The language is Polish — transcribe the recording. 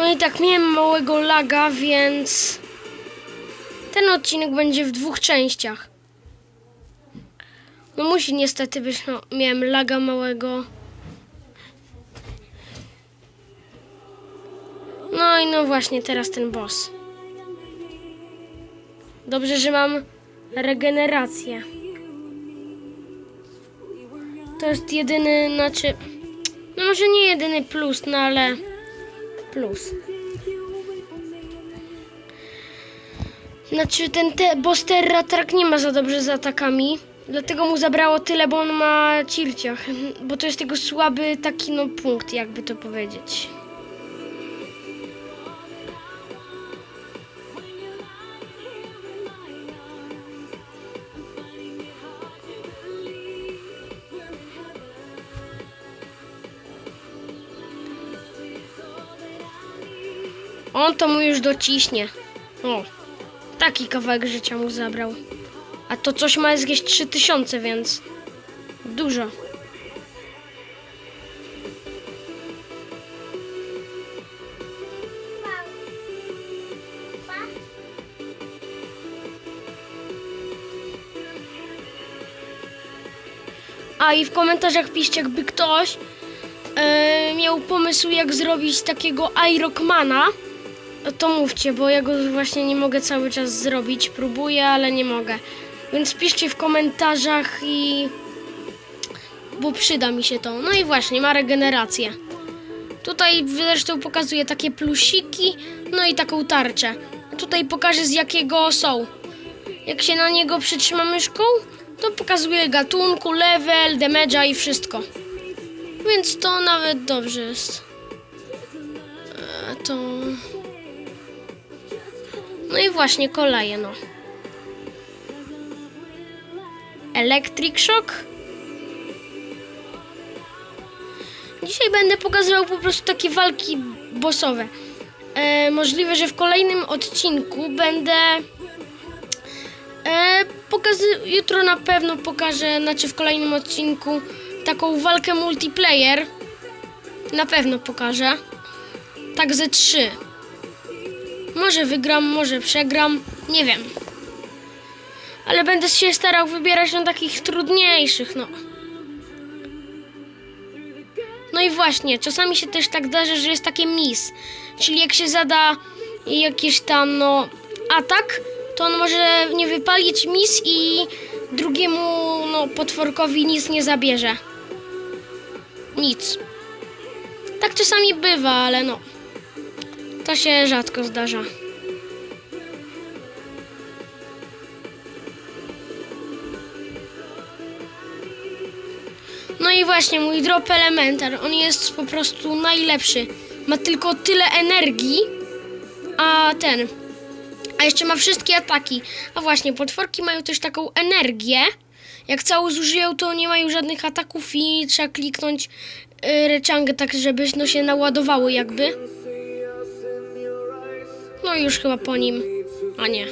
No i tak, miałem małego laga, więc ten odcinek będzie w dwóch częściach. No musi niestety być, no miałem laga małego. No i no właśnie, teraz ten boss. Dobrze, że mam regenerację. To jest jedyny, znaczy, no może nie jedyny plus, no ale plus. Znaczy ten te, boss Terra Track nie ma za dobrze z atakami, dlatego mu zabrało tyle, bo on ma circiach, bo to jest jego słaby taki no punkt, jakby to powiedzieć. On to mu już dociśnie. O, taki kawałek życia mu zabrał. A to coś ma jakieś 3000, więc dużo. A i w komentarzach piszcie, jakby ktoś e, miał pomysł, jak zrobić takiego Irockmana, to mówcie, bo ja go właśnie nie mogę cały czas zrobić. Próbuję, ale nie mogę. Więc piszcie w komentarzach i... Bo przyda mi się to. No i właśnie, ma regenerację. Tutaj zresztą pokazuję takie plusiki, no i taką tarczę. Tutaj pokażę z jakiego są. Jak się na niego przytrzyma myszką, to pokazuje gatunku, level, damage'a i wszystko. Więc to nawet dobrze jest. E, to... No i właśnie koleje, no. Electric Shock. Dzisiaj będę pokazywał po prostu takie walki bossowe. E, możliwe, że w kolejnym odcinku będę e, pokazy jutro na pewno pokażę, znaczy w kolejnym odcinku taką walkę multiplayer. Na pewno pokażę. Tak ze trzy. Może wygram, może przegram, nie wiem. Ale będę się starał wybierać na takich trudniejszych, no. No i właśnie, czasami się też tak zdarza, że jest takie miss. Czyli jak się zada jakiś tam, no, atak, to on może nie wypalić miss i drugiemu, no, potworkowi nic nie zabierze. Nic. Tak czasami bywa, ale no. To się rzadko zdarza. No i właśnie, mój drop elementar, on jest po prostu najlepszy. Ma tylko tyle energii, a ten. A jeszcze ma wszystkie ataki. A właśnie, potworki mają też taką energię. Jak całą zużyją, to nie mają żadnych ataków i trzeba kliknąć y, reczangę tak, żeby no, się naładowały jakby. No i już chyba po nim. A nie.